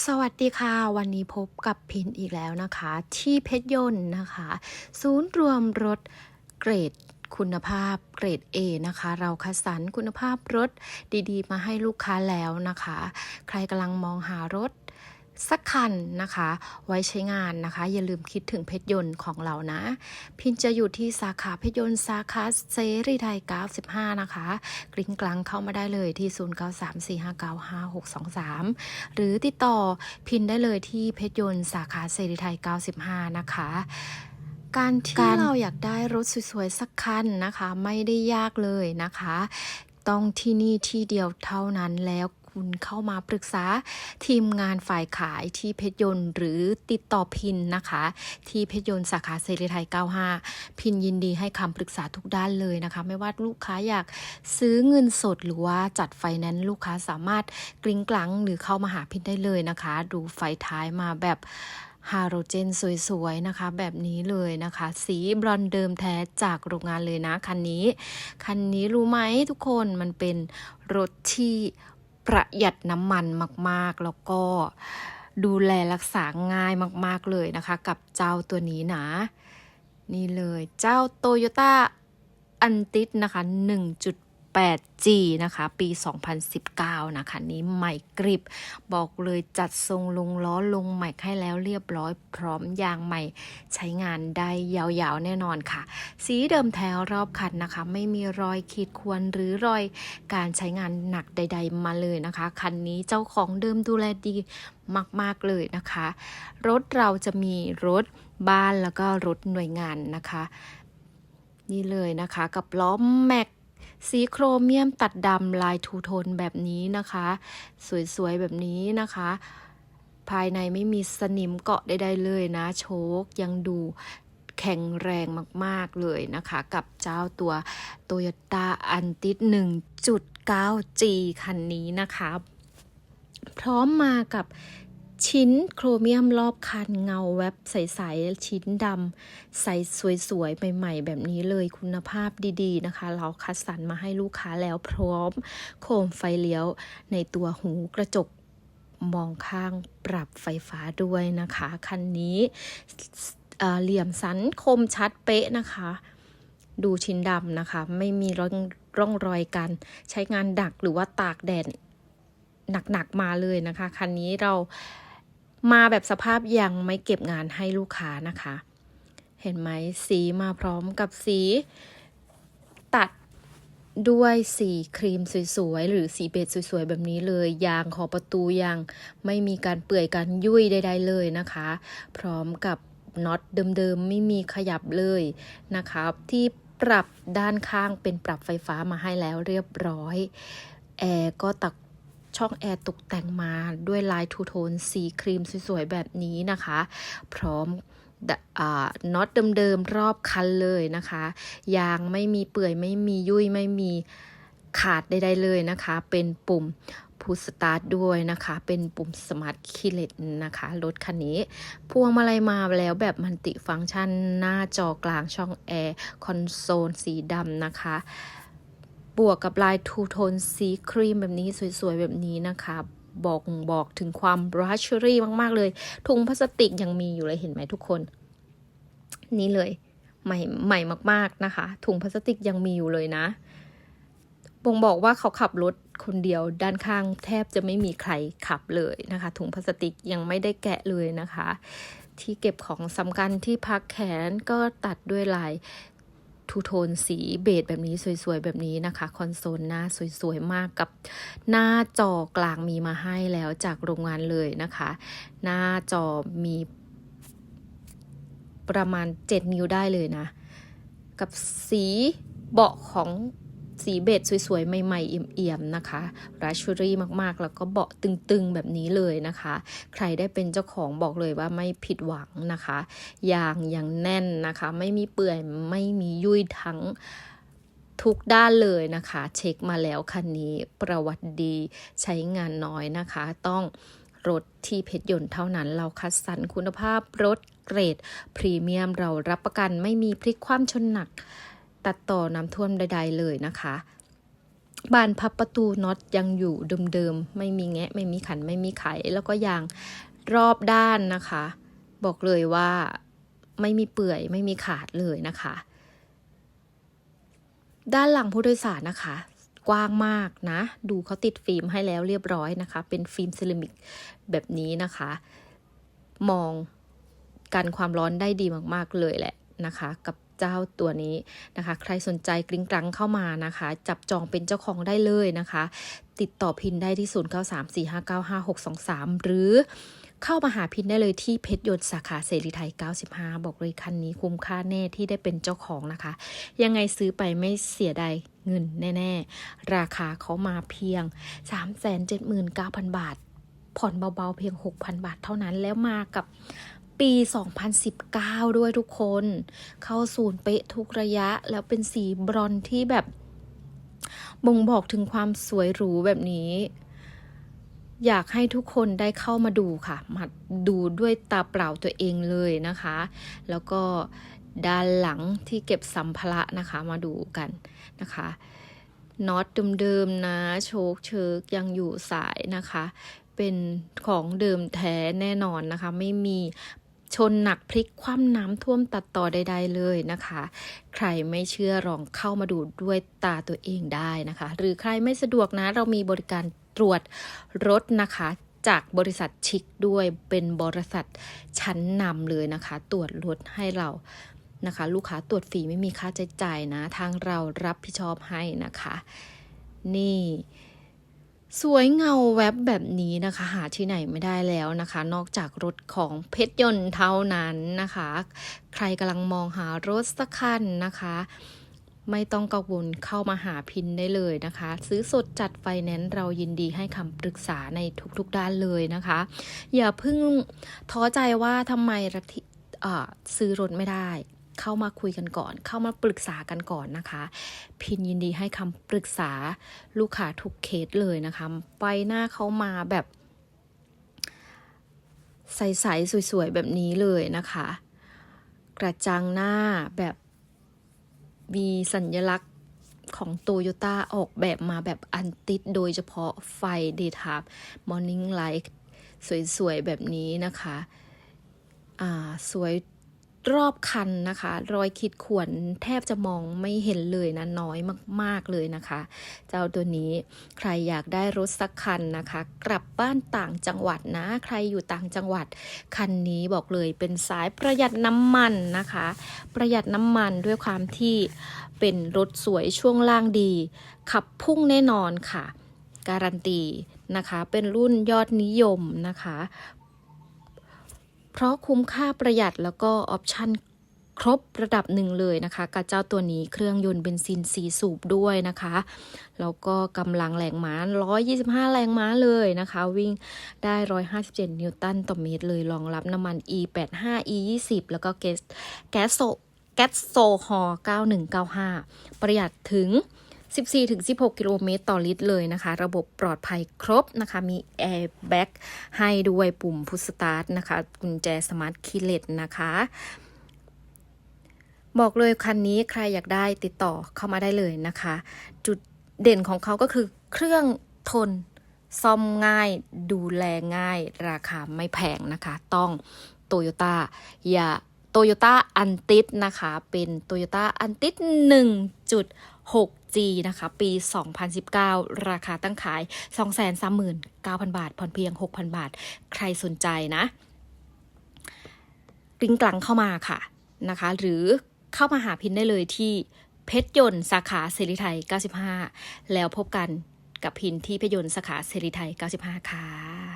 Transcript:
สวัสดีค่ะ วันนี้พบกับพินอีกแล้วนะคะ ที่เพชรยนต์นะคะ ศูนย์รวมรถเกรดคุณภาพเกรด A นะคะ เราคัดสรรคุณภาพรถดีๆ มาให้ลูกค้าแล้วนะคะ ใครกำลังมองหารถ สักคันนะคะ ไว้ใช้งานนะคะ อย่าลืมคิดถึงเพชรยนต์ของเรานะ พินจะอยู่ที่สาขาเพชรยนต์สาขาเซรีไทย95 นะคะกลิ้งกลังเข้ามาได้เลยที่ 0934595623 หรือติดต่อพินได้เลยที่เพชรยนต์สาขาเซรีไทย95 นะคะการที่เราอยากได้รถสวยๆ สักคันนะคะ ไม่ได้ยากเลยนะคะ ต้องที่นี่ที่เดียวเท่านั้นแล้ว คุณเข้ามาปรึกษาทีมงานฝ่ายขายที่เพชรยนต์ หรือติดต่อพินนะคะ ที่เพชรยนต์สาขาเซรีไทย 95 พินยินดีให้คำปรึกษาทุกด้านเลยนะคะ ไม่ว่าลูกค้าอยากซื้อเงินสดหรือว่าจัดไฟแนนซ์ลูกค้าสามารถกลิ้งกลังหรือเข้ามาหาพินได้เลยนะคะ ดูไฟท้ายมาแบบฮาโลเจนสวยๆ นะคะ แบบนี้เลยนะคะ สีบรอนเดิมแท้จากโรงงานเลยนะ คันนี้ คันนี้รู้ไหมทุกคนมันเป็นรถที่ ประหยัดน้ำมันมากๆ แล้วก็ดูแลรักษาง่ายมากๆเลยนะคะ กับเจ้าตัวนี้นะ นี่เลยเจ้าโตโยต้าอันติสนะคะ 8G นะคะ ปี 2019 นะคะ นี้ใหม่กริบ บอกเลยจัดทรงลงล้อลงใหม่ให้แล้วเรียบร้อยพร้อมยางใหม่ใช้งานได้ยาวๆแน่นอนค่ะ สีเดิมแท้รอบคันนะคะ ไม่มีรอยขีดข่วนหรือรอยการใช้งานหนักใด ๆ มาเลยนะคะ คันนี้เจ้าของเดิมดูแลดีมากๆเลยนะคะ รถเราจะมีรถบ้านแล้วก็รถหน่วยงานนะคะ นี่เลยนะคะกับล้อแม็ก สีโครเมียมตัดดำลายทูโทนแบบนี้นะคะ สวยๆแบบนี้นะคะ ภายในไม่มีสนิมเกาะใดๆเลยนะ โชคยังดูแข็งแรงมากๆเลยนะคะ กับเจ้าตัว Toyota a n t i s 1.9G คันนี้นะคะ พร้อมมากับ ชิ้นโครเมียมรอบคันเงาแวบใสๆชิ้นดำใสสวยๆ ใหม่ๆ แบบนี้เลยคุณภาพดีๆนะคะ เราคัดสรรมาให้ลูกค้าแล้วพร้อม โคมไฟเลี้ยวในตัวหูกระจกมองข้างปรับไฟฟ้าด้วยนะคะ คันนี้เออเหลี่ยมสันคมชัดเป๊ะนะคะ ดูชิ้นดำนะคะ ไม่มีร่องรองรอยการใช้งานดักหรือว่าตากแดดหนักๆมาเลยนะคะ คันนี้เรา มาแบบสภาพยังไม่เก็บงานให้ลูกค้านะคะ เห็นไหมสีมาพร้อมกับสี ตัดด้วยสีครีมสวยๆ หรือสีเบจสวยๆ แบบนี้เลย ยางขอบประตูยางไม่มีการเปื่อยการยุ่ยใดๆเลยนะคะ พร้อมกับน็อตเดิมๆ ไม่มีขยับเลยนะคะที่ปรับด้านข้างเป็นปรับไฟฟ้ามาให้แล้วเรียบร้อย แอร์ก็ตัก ช่องแอร์ตกแต่งมาด้วยลายทูโทนสีครีมสวยๆ แบบนี้นะคะ พร้อมน็อตเดิมๆ รอบคันเลยนะคะ ยางไม่มีเปื่อยไม่มียุ่ยไม่มีขาดใดๆเลยนะคะ เป็นปุ่มพุชสตาร์ทด้วยนะคะ เป็นปุ่มสมาร์ทคีเลตนะคะ รถคันนี้ พวงมาลัยมาแล้วแบบมันติฟังก์ชันหน้าจอกลางช่องแอร์ คอนโซลสีดำนะคะ บวกกับลายทูโทนสีครีมแบบนี้สวยๆ แบบนี้นะคะบอกบอกถึงความรัชรี่มาก ๆ เลย ถุงพลาสติกยังมีอยู่เลยเห็นไหมทุกคน นี่เลย ใหม่ใหม่มาก ๆนะคะ ถุงพลาสติกยังมีอยู่เลยนะบ่งบอกว่าเขาขับรถคนเดียวด้านข้างแทบจะไม่มีใครขับเลยนะคะ ถุงพลาสติกยังไม่ได้แกะเลยนะคะ ที่เก็บของสำคัญที่พักแขนก็ตัดด้วยลาย ทูโทนสีเบจแบบนี้สวยๆ แบบนี้นะคะ คอนโซลหน้าสวยๆ มากกับหน้าจอกลางมีมาให้แล้วจากโรงงานเลยนะคะ หน้าจอมีประมาณ 7 นิ้วได้เลยนะ กับสีเบาะของ สีเบจสวยๆ ใหม่ๆ เอี่ยมๆ นะคะราชูรี่มากๆ แล้วก็เบาะตึงๆ แบบนี้เลยนะคะ ใครได้เป็นเจ้าของบอกเลยว่าไม่ผิดหวังนะคะยางยังแน่นนะคะ ไม่มีเปื่อยไม่มียุ่ยทั้งทุกด้านเลยนะคะ เช็คมาแล้วคันนี้ประวัติดีใช้งานน้อยนะคะ ต้องรถที่เพชรยนต์เท่านั้นเราคัดสรรคุณภาพรถเกรด พรีเมียมเรารับประกันไม่มีพลิกคว่ำชนหนัก ตัดต่อน้ำท่วมใด ๆ เลยนะคะบานพับประตูน็อตยังอยู่เดิมๆ ไม่มีแงะ ไม่มีขันไม่มีไข แล้วก็ยางรอบด้านนะคะ บอกเลยว่าไม่มีเปื่อยไม่มีขาดเลยนะคะ ด้านหลังผู้โดยสารนะคะ กว้างมากนะ ดูเขาติดฟิล์มให้แล้วเรียบร้อยนะคะ เป็นฟิล์มเซรามิกแบบนี้นะคะ มองกันความร้อนได้ดีมากๆเลยแหละนะคะ กับ เจ้าตัวนี้นะคะ ใครสนใจกริ้งกรังเข้ามานะคะ จับจองเป็นเจ้าของได้เลยนะคะ ติดต่อพินได้ที่ 0934595623 หรือเข้ามาหาพินได้เลยที่เพชรยนต์สาขาเสรีไทย 95 บอกเลยคันนี้คุ้มค่าแน่ที่ได้เป็นเจ้าของนะคะ ยังไงซื้อไปไม่เสียดายเงินแน่ ๆ ราคาเขามาเพียง 379,000 บาท ผ่อนเบาๆเพียง 6,000 บาทเท่านั้นแล้วมากับ ปี 2019 ด้วยทุกคน เข้าศูนย์เป๊ะทุกระยะ แล้วเป็นสีบรอนที่แบบ บ่งบอกถึงความสวยหรูแบบนี้ อยากให้ทุกคนได้เข้ามาดูค่ะ มาดูด้วยตาเปล่าตัวเองเลยนะคะ แล้วก็ด้านหลังที่เก็บสัมภาระนะคะมาดูกันนะคะน็อตเดิมๆนะ โชคเชิกยังอยู่สายนะคะ เป็นของเดิมแท้แน่นอนนะคะ ไม่มี ชนหนักพลิกคว่ำน้ำท่วมตัดต่อใด ๆ เลยนะคะ ใครไม่เชื่อลองเข้ามาดูด้วยตาตัวเองได้นะคะ หรือใครไม่สะดวกนะเรามีบริการตรวจรถนะคะจากบริษัทชิคด้วยเป็นบริษัทชั้นนำเลยนะคะ ตรวจรถให้เรานะคะ ลูกค้าตรวจฟรีไม่มีค่าใช้จ่ายนะ ทางเรารับผิดชอบให้นะคะ นี่ สวยเงาแวบแบบนี้นะคะ หาที่ไหนไม่ได้แล้วนะคะ นอกจากรถของเพชรยนต์เท่านั้นนะคะ ใครกำลังมองหารถสักคันนะคะ ไม่ต้องกังวลเข้ามาหาพินได้เลยนะคะ ซื้อสดจัดไฟแนนซ์เรายินดีให้คำปรึกษาในทุกๆด้านเลยนะคะ อย่าเพิ่งท้อใจว่าทำไมรัฐิอ่าซื้อรถไม่ได้ เข้ามาคุยกันก่อน เข้ามาปรึกษากันก่อนนะคะ พินยินดีให้คำปรึกษาลูกค้าทุกเคสเลยนะคะไฟหน้าเขามาแบบใสๆสวยๆแบบนี้เลยนะคะ กระจังหน้าแบบมีสัญลักษณ์ของโตโยต้าออกแบบมาแบบอันติดโดยเฉพาะไฟเดทาบมอร์นิ่งไลท์สวยๆ แบบนี้นะคะ อ่า สวย รอบคันนะคะ รอยขีดข่วนแทบจะมองไม่เห็นเลยนะ น้อยมาก ๆ เลยนะคะ เจ้าตัวนี้ใครอยากได้รถสักคันนะคะ กลับบ้านต่างจังหวัดนะ ใครอยู่ต่างจังหวัด คันนี้บอกเลยเป็นสายประหยัดน้ำมันนะคะ ประหยัดน้ำมันด้วยความที่เป็นรถสวยช่วงล่างดี ขับพุ่งแน่นอนค่ะ การันตีนะคะ เป็นรุ่นยอดนิยมนะคะ เพราะคุ้มค่าประหยัดแล้วก็ออปชั่นครบระดับหนึ่งเลยนะคะกับเจ้าตัวนี้เครื่องยนต์เบนซินสีสูบด้วยนะคะ แล้วก็กำลังแรงม้า 125 แรงม้าเลยนะคะ วิ่งได้ 157 นิวตันต่อเมตรเลยรองรับน้ำมัน E85 E20 แล้วก็แก๊สแก๊สโซแก๊สโซฮอล์9195 ประหยัดถึง 14-16 กิโลเมตรต่อลิตรเลยนะคะ ระบบปลอดภัยครบนะคะ มีแอร์แบ็กให้ด้วยปุ่มพุชสตาร์ทนะคะ กุญแจสมาร์ทคีเลตนะคะบอกเลยคันนี้ใครอยากได้ติดต่อเข้ามาได้เลยนะคะ จุดเด่นของเขาก็คือเครื่องทนซ่อมง่าย ดูแลง่าย ราคาไม่แพงนะคะ ต้องโตโยต้าอย่าโตโยต้าอันติสนะคะ เป็นโตโยต้าอันติส1.6 G นะคะ ปี 2019 ราคาตั้งขาย 239,000 บาท ผ่อนเพียง 6,000 บาท ใครสนใจนะริงกลังเข้ามาค่ะนะคะ หรือเข้ามาหาพินได้เลยที่เพชรยนต์สาขาเซริไทย 95 แล้วพบกันกับพินที่เพชรยนต์สาขาเซริไทย 95 ค่ะ